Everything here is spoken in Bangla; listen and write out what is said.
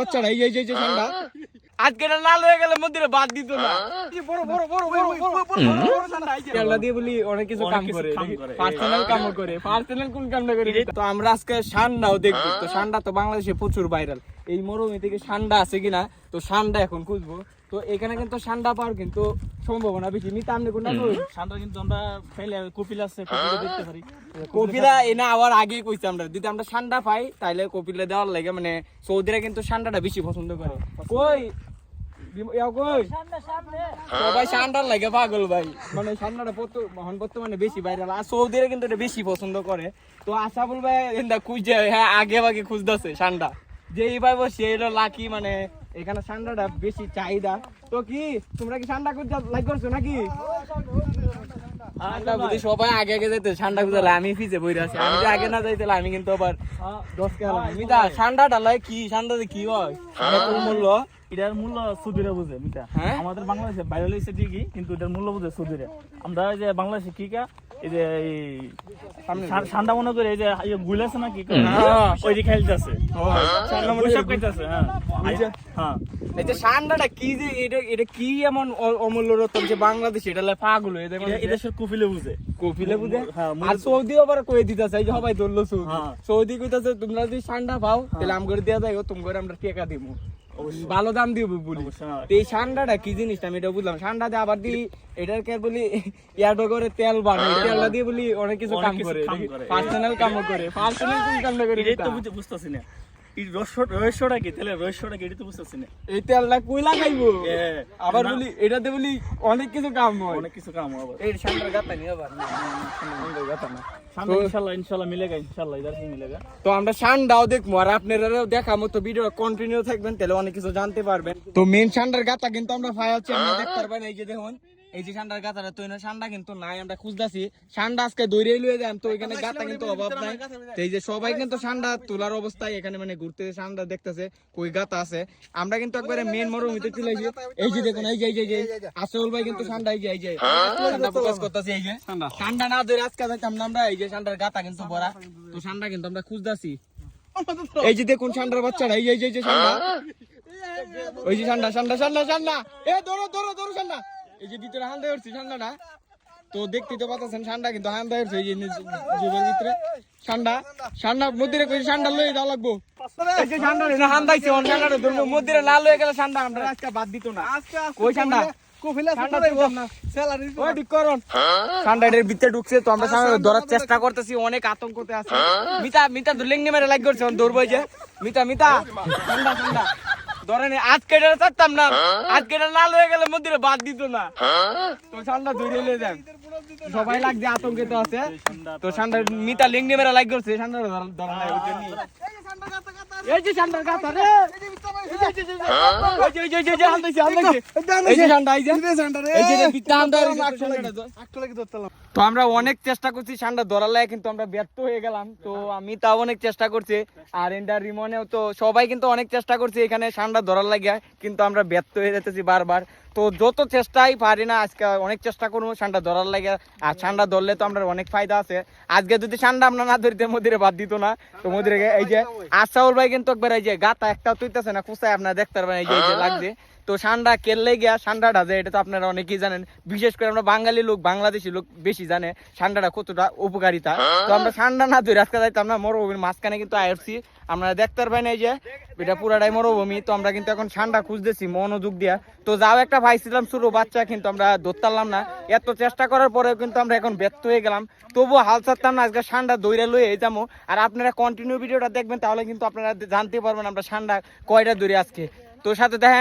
বাচ্চারা এই এই যে, ঠান্ডা। আজকে এটা লাল গেলে মন্দিরে বাদ দিত না। বড় বড় বড় বড় বড় বড় বড় ঠান্ডা এই যে। কেরলা দিয়ে বলি অনেক কিছু কাম করে। পার্সোনাল কাম করে। পার্সোনাল কোন কামটা করে? তো আমরা আজকে সান্ডাও দেখব। তো সান্ডা তো বাংলাদেশে প্রচুর ভাইরাল এই মরুভূমি থেকে সান্ডা আছে কিনা? তো সান্ডা এখন খুঁজবো। তো এখানে কিন্তু সান্ডা পাওয়ার কিন্তু সম্ভাবনা বেশি। নিতে আপনি কোনটা সান্ডা কিন্তু আমরা ফেলে কপিল আছে কপিলে দেখতে পারি। কপিলা এনে আবার আগে কইছি আমরা যদি আমরা সান্ডা পাই তাহলে কপিলা দেওয়ার লাগে মানে সৌদিরা কিন্তু সান্ডাটা বেশি পছন্দ করে। কই? বিম- ইয়া কই? সবাই সান্ডার লাগে পাগল ভাই। মানে সান্ডাটা বর্তমানে বেশি বাইরে আর সৌদিরা কিন্তু এটা বেশি পছন্দ করে। তো আশাফুল ভাই খুঁজছে হ্যাঁ আগে আগে খুঁজতেছে সান্ডা। যেই ভাই সে হলো লাকি মানে এখানে সান্ডাটা বেশি চাহিদা। তো কি তোমরা কি সান্ডা খুঁজতে লাইক করছ নাকি? ঠান্ডা বুঝি সবাই আগে আগে যেতে ঠান্ডা বুঝালে আমি পিছে বইরে আছি। আমি আগে না যাইতে আমি কিন্তু আবার দশ কে আমি ঠান্ডাটা লাই কি? সান্ডাতে কি হয়? ঠান্ডা মূল্য। এটার মূল্য সুদিরে বুঝে মিটা হ্যাঁ? আমাদের বাংলাদেশে বাইরে হইছে ঠিকই কিন্তু এটার মূল্য বুঝে সুদিরে আমরা এই যে বাংলাদেশে এই যে এই ঠান্ডা মনে করে এই যে ইয়ে গুল আছে না কি হ্যাঁ। ওই যে খাইতেছে হ্যাঁ। এই যে- ঠান্ডাটা কি যে এটা এটা কি এমন অমূল্য রতন যে বাংলাদেশ এটা পাগল হয়ে এদেশের বুঝে। বুঝে? আর সৌদিও আবার দিতেছে এই যে সবাই ধরলো সৌদি। সৌদি কইতাছে তোমরা যদি ঠান্ডা পাও তাহলে আম করে দেয়া তুমি আমরা টাকা দিব ভালো দাম দিব বলি। হ্যাঁ। এই সান্ডাটা কি জিনিসটা? আমি এটা বুঝলাম। ঠান্ডাতে আবার দি এটার কে বলি ইয়াটো করে তেল বানাই। তেল দিয়ে বলি অনেক কিছু কাম করে। কাম। পার্সোনাল কাম করে। পার্সোনাল কোন কামটা করে এটা তো বুঝতেছিনা বুঝতেছি না। এই রহস্যটা কি? তাহলে রহস্যটা কি? এটাই তো বুঝতেছি না। এই তেলটা কই লাগাইবো আবার বলি এটাতে বলি অনেক কিছু কাম হয়। অনেক কিছু কাম হবে এই ঠান্ডার গাতা নিয়ে আবার। না, গাতা না সামনে তো- ইনশাল্লাহ ইনশাল্লাহ মিলেগা মিলেগা তো আমরা দেখব আর আপনারাও মতো ভিডিও কন্টিনিউ থাকবেন তাহলে অনেক কিছু জানতে পারবেন। তো মেন ঠান্ডার গাতা কিন্তু আমরা দেখতে পারবেন এই যে দেখুন। এই যে ঠান্ডার গাতাটা তো ঠান্ডা কিন্তু নাই আমরা খুঁজতেছি ঠান্ডা আজকে দৌড়ে লুয়ে যান তো এখানে কিন্তু অভাব নাই এই যে সবাই কিন্তু ঠান্ডা তোলার অবস্থায় এখানে মানে ঘুরতে ঠান্ডা দেখতেছে কই গাতা আছে আমরা কিন্তু একবারে মেন চলে এই যে দেখুন এই যে এই যে আসল ভাই কিন্তু ঠান্ডা এই যে এই যে ঠান্ডা ফোকাস করতেছি এই যে ঠান্ডা না ধরে আজকে যাইতাম না আমরা এই যে ঠান্ডার গাতা কিন্তু ভরা তো ঠান্ডা কিন্তু আমরা খুঁজতেছি এই যে দেখুন ঠান্ডার বাচ্চারা এই যে এই যে, এই যে ঠান্ডা ওই যে ঠান্ডা ঠান্ডা ঠান্ডা ঠান্ডা এ ধরো ধরো ধরো ঠান্ডা এই যে ভিতরে হান্দা উঠছে ঠান্ডাটা তো দেখতে তো পাচ্ছেন ঠান্ডা কিন্তু হান্দা উঠছে এই যে জুবের ভিতরে ঠান্ডা ঠান্ডা মধ্যে কই ঠান্ডা লই দাও লাগবো। এই যে ঠান্ডা না হান্দাইছে অন ঠান্ডাটা ধরবো মধ্যে না লয়ে গেলে ঠান্ডা আমরা আজকে বাদ দিত না। কই ঠান্ডা চেষ্টা করতেছি অনেক আতঙ্কতে আছে। মিতা মিতা ধরলেং মেরে লাগ করছে অন যে। মিতা মিতা। ঠান্ডা ঠান্ডা ধরেন আজকে এটা চাচ্তাম না। আজকে এটা না হয়ে গেলে মন্দিরে বাদ দিত না। তো ঠান্ডা ধরে নিয়ে যান। সবাই লাগছে, আতঙ্কিত আছে। তো ঠান্ডা মিতা লিঙ্গি মেরা লাগ করছে। ঠান্ডা ধরা-। এই যে ঠান্ডার গাছ রে। তো আমরা অনেক চেষ্টা করছি লাগে কিন্তু আমরা ব্যর্থ হয়ে গেলাম তো আমি তাও অনেক চেষ্টা করছি আর এন্ডার রিমনেও তো সবাই কিন্তু অনেক চেষ্টা করছে এখানে ধরার লাগে কিন্তু আমরা ব্যর্থ হয়ে যেতেছি বারবার তো যত চেষ্টাই পারি না আজকে অনেক চেষ্টা করব ঠান্ডা ধরার লাগে আর ঠান্ডা ধরলে তো আমরা অনেক ফায়দা আছে আজকে যদি ঠান্ডা আমরা না ধরিতে মদিরে বাদ দিত না তো মদিরে এই যে আশাউল ভাই কিন্তু একবার এই যে গাতা একটা তুইতেছে না কুসায় আপনারা দেখতে পারবেন এই যে এই যে লাগছে। তো সান্ডা কেললে গিয়া ঠান্ডাটা যে, এটা তো আপনারা অনেকেই জানেন। বিশেষ করে আমরা বাঙালি লোক, বাংলাদেশি লোক বেশি জানে ঠান্ডাটা কতটা উপকারিতা। তো আমরা ঠান্ডা না ধরে আজকে যাইতাম না, মরুভূমির মাঝখানে কিন্তু আইসছি আমরা দেখতে পারবেন এই যে, এটা পুরাটাই মরুভূমি। তো আমরা কিন্তু এখন ঠান্ডা খুঁজতেছি, মনোযোগ দিয়া। তো যাও একটা পাইছিলাম ছোট বাচ্চা কিন্তু আমরা ধরতাম না। এত চেষ্টা করার পরেও কিন্তু আমরা এখন ব্যর্থ হয়ে গেলাম। তবুও হাল ছাড়তাম না, আজকে ঠান্ডা দৌড়ে লয়ে যাব আর আপনারা কন্টিনিউ ভিডিওটা দেখবেন, তাহলে কিন্তু আপনারা জানতে পারবেন আমরা ঠান্ডা কয়টা দূরে আজকে। তো সাথে দেখেন